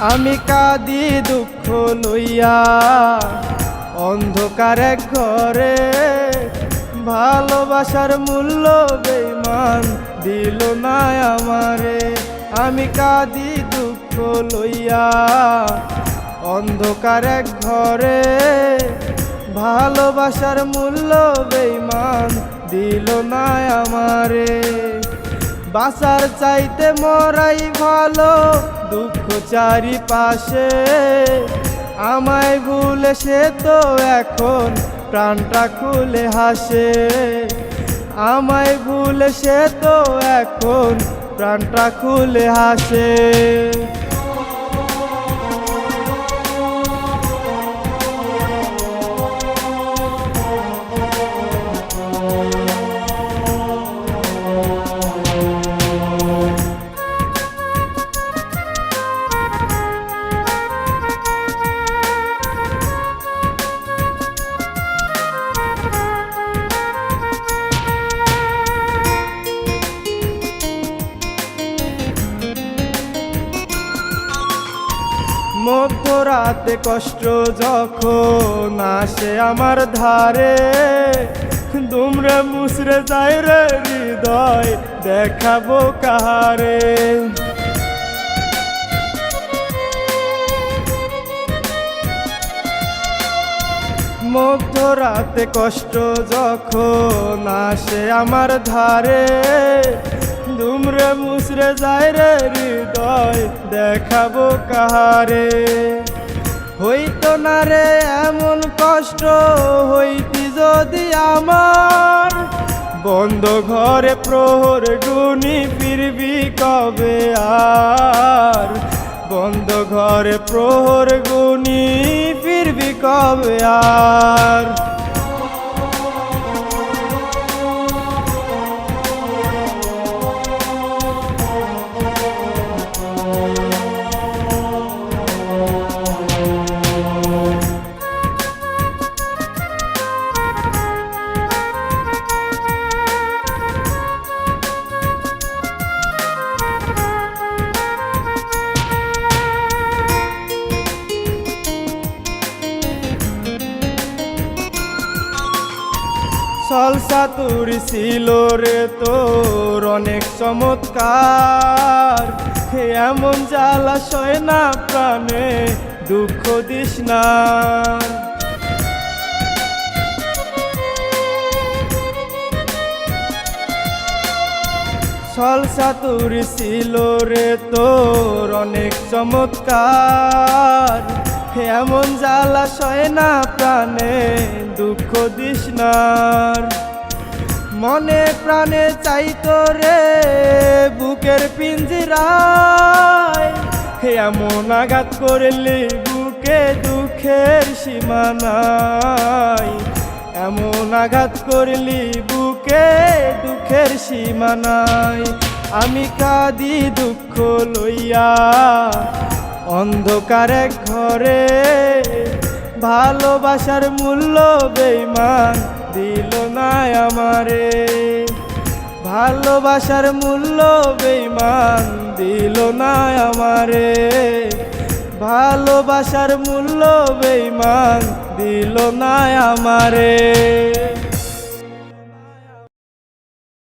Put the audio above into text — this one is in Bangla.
আমি কাঁদি দুঃখ লইয়া অন্ধকার ঘরে ভালোবাসার মূল্য বেমান দিল না আমারে। আমি কাঁদি দুঃখ লইয়া অন্ধকার ঘরে ভালোবাসার মূল্য বেমান দিল না আমারে। বাসার চাইতে মরাই ভালো দুঃখ চারিপাশে। আমায় ভুলে সে তো এখন প্রাণটা খুলে হাসে। আমায় ভুলে সে তো এখন প্রাণটা খুলে হাসে। মধ্যরাতে কষ্ট যখন আসে আমার ধারে দুমরে মুসরে যায় রে হৃদয়, দেখাবো কাহারে। মধ্যরাতে কষ্ট যখন আসে আমার ধারে দুমরে মুসরে যায় রে হৃদয়, দেখাবো কাহারে। হইত না রে এমন কষ্ট, হইতি যদি আমার। বন্ধ ঘরে প্রহর গুনি ফিরবি কবে আর? বন্ধ ঘরে প্রহর গুনি ফিরবি কবে আর? সলসা তুর ছিল রে তোর অনেক চমৎকার। এমন জ্বালা সয় না প্রাণে, দুঃখ দিস না। সলসা তুর ছিল রে তোর অনেক চমৎকার। এমন জ্বালা সয় না প্রাণে দুঃখ দিস নার মনে প্রাণে চাইতো রে বুকের পিঞ্জিরায়। এমন আঘাত করলি বুকে দুঃখের সীমানায়। এমন আঘাত করলি বুকে দুঃখের সীমানায়। আমি কাঁদি দুঃখ লইয়া, অন্ধকার ঘরে ভালোবাসার মূল্য বেইমান দিল না আমারে। ভালোবাসার মূল্য বেইমান দিল না আমারে। ভালোবাসার মূল্য বেইমান দিল না আমারে।